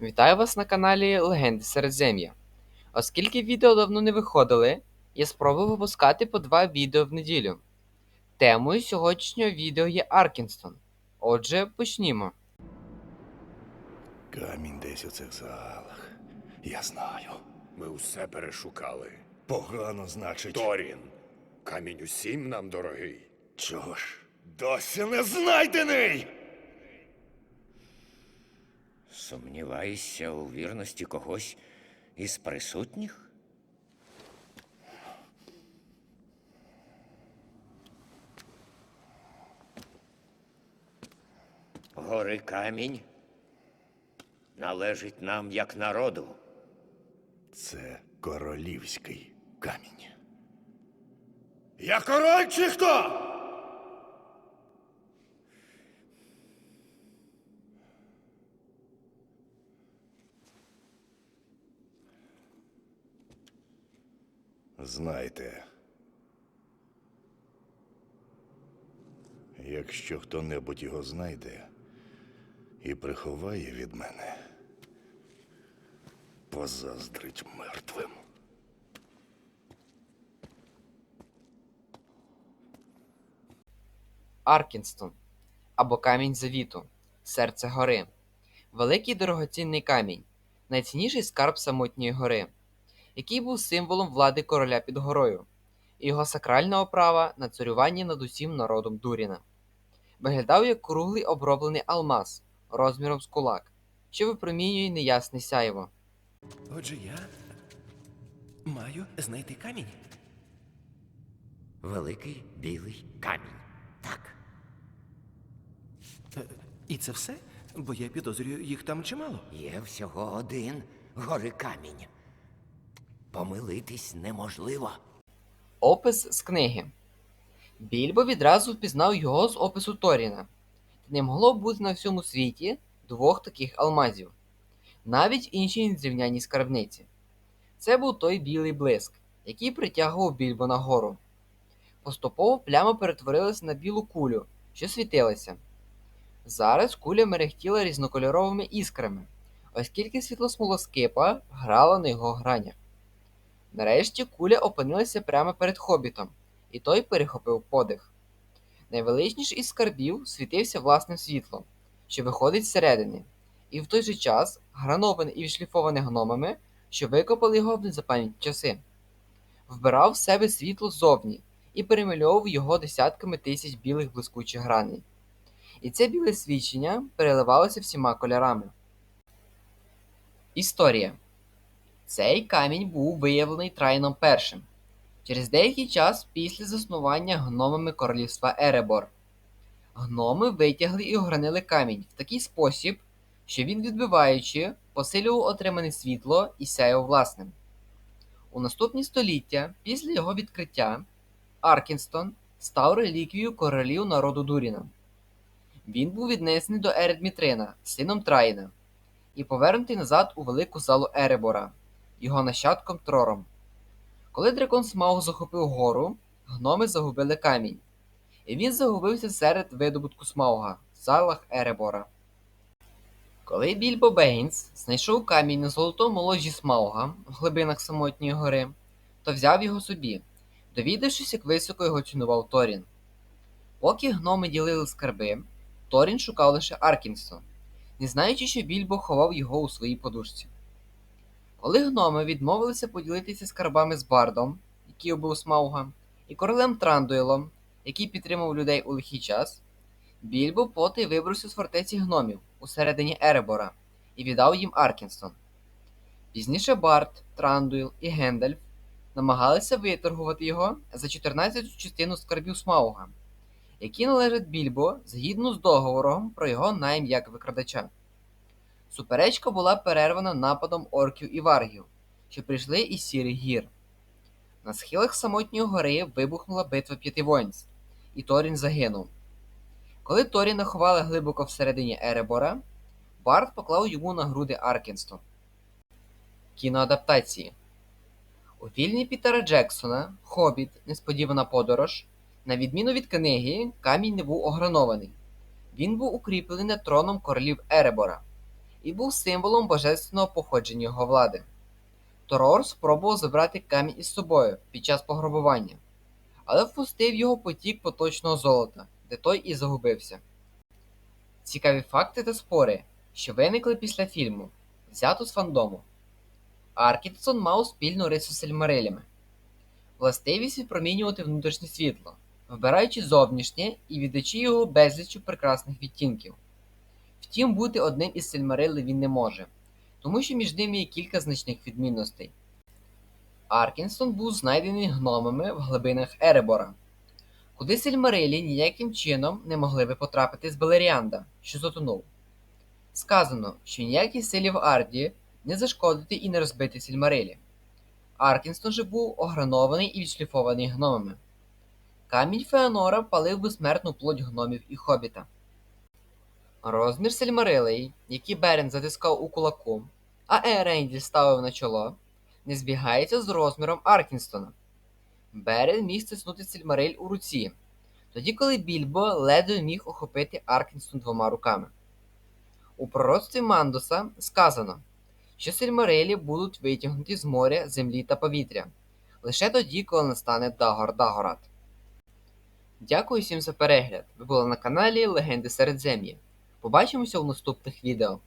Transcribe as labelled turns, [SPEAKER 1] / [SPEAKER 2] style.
[SPEAKER 1] Вітаю вас на каналі Легенди Середзем'я. Оскільки відео давно не виходили, я спробую випускати по два відео в неділю. Темою сьогоднішнього відео є Аркінстон. Отже, почнімо.
[SPEAKER 2] Камінь десь у цих залах. Я знаю.
[SPEAKER 3] Ми усе перешукали.
[SPEAKER 2] Погано, значить.
[SPEAKER 3] Торін, камінь усім нам дорогий.
[SPEAKER 2] Чого ж? Досі не знайдений!
[SPEAKER 4] Сумніваєшся у вірності когось із присутніх? Гори камінь належить нам як народу.
[SPEAKER 2] Це королівський камінь. Я король чи хто? Знайте, якщо хто-небудь його знайде і приховає від мене, позаздрить мертвим.
[SPEAKER 1] Аркінстон або Камінь Завіту, серце гори. Великий дорогоцінний камінь, найцінніший скарб самотньої гори, який був символом влади короля під горою, і його сакральна оправа на царюванні над усім народом Дуріна. Виглядав як круглий оброблений алмаз розміром з кулак, що випромінює неясне сяйво.
[SPEAKER 5] Отже, я маю знайти камінь.
[SPEAKER 4] Великий білий камінь. Так.
[SPEAKER 5] Е, І це все? Бо я підозрюю, їх там чимало.
[SPEAKER 4] Є всього один гори камінь. Помилитись неможливо.
[SPEAKER 1] Опис з книги. Більбо відразу впізнав його з опису Торіна. Не могло бути на всьому світі двох таких алмазів, навіть в іншій незрівняній скарбниці. Це був той білий блиск, який притягував Більбо нагору. Поступово пляма перетворилася на білу кулю, що світилася. Зараз куля мерехтіла різнокольоровими іскрами, оскільки світло смолоскипа грало на його гранях. Нарешті куля опинилася прямо перед хобітом, і той перехопив подих. Найвеличніший із скарбів світився власним світлом, що виходить зсередини, і в той же час гранований і відшліфований гномами, що викопали його в незапам'ятні часи. Вбирав в себе світло ззовні і перемальовував його десятками тисяч білих блискучих граней. І це біле свідчення переливалося всіма кольорами. Історія цей камінь був виявлений Трайном першим через деякий час після заснування гномами королівства Еребор. Гноми витягли і огранили камінь в такий спосіб, що він, відбиваючи, посилював отримане світло і сяяв власним. У наступні століття, після його відкриття, Аркінстон став реліквією королів народу Дуріна. Він був віднесений до Ередмітрина, сином Траїна, і повернутий назад у велику залу Еребора, його нащадком Трором. Коли дракон Смауг захопив гору, гноми загубили камінь, і він загубився серед видобутку Смауга в залах Еребора. Коли Більбо Бейнс знайшов камінь на золотому ложі Смауга в глибинах самотньої гори, то взяв його собі, довідавшись, як високо його цінував Торін. Поки гноми ділили скарби, Торін шукав лише Аркінстон, не знаючи, що Більбо ховав його у своїй подушці. Коли гноми відмовилися поділитися скарбами з Бардом, який убив Смауга, і королем Трандуелом, який підтримав людей у лихий час, Більбо потай вибрався з фортеці гномів усередині Еребора і віддав їм Аркінстон. Пізніше Бард, Трандуел і Гендальф намагалися виторгувати його за 14 частину скарбів Смауга, які належать Більбо згідно з договором про його найм як викрадача. Суперечка була перервана нападом орків і варгів, що прийшли із сірих гір. На схилах самотньої гори вибухнула битва п'яти воїнств, і Торін загинув. Коли Торіна ховали глибоко всередині Еребора, Барт поклав йому на груди Аркінстон. Кіноадаптації У фільмі Пітера Джексона Хобіт. Несподівана подорож. На відміну від книги, камінь не був огранований. Він був укріплений троном королів Еребора і був символом божественного походження його влади. Торор спробував забрати камінь із собою під час пограбування, але впустив його потік поточного золота, де той і загубився. Цікаві факти та спори, що виникли після фільму, взято з фандому. Аркінсон мав спільну рису з Сельмарилями, властивість відпромінювати внутрішнє світло, вбираючи зовнішнє і віддаючи його безліччю прекрасних відтінків. Втім, бути одним із Сельмарилів він не може, тому що між ними є кілька значних відмінностей. Аркінсон був знайдений гномами в глибинах Еребора, куди Сельмарилі ніяким чином не могли би потрапити з Белеріанда, що затонув. Сказано, що ніякій силі в Арді не зашкодити і не розбити Сільмарилі. Аркінстон же був огранований і відшліфований гномами. Камінь Феонора палив безсмертну плоть гномів і хобіта. Розмір Сельмарилей, який Берен затискав у кулаку, а Еренділь ставив на чоло, не збігається з розміром Аркінстона. Берен міг стиснути Сельмариль у руці, тоді коли Більбо ледве міг охопити Аркінстон двома руками. У пророцтві Мандуса сказано, що Сельмарилі будуть витягнуті з моря, землі та повітря лише тоді, коли настане Дагор Дагорат. Дякую всім за перегляд. Ви були на каналі Легенди Середзем'я. Побачимося в наступних відео.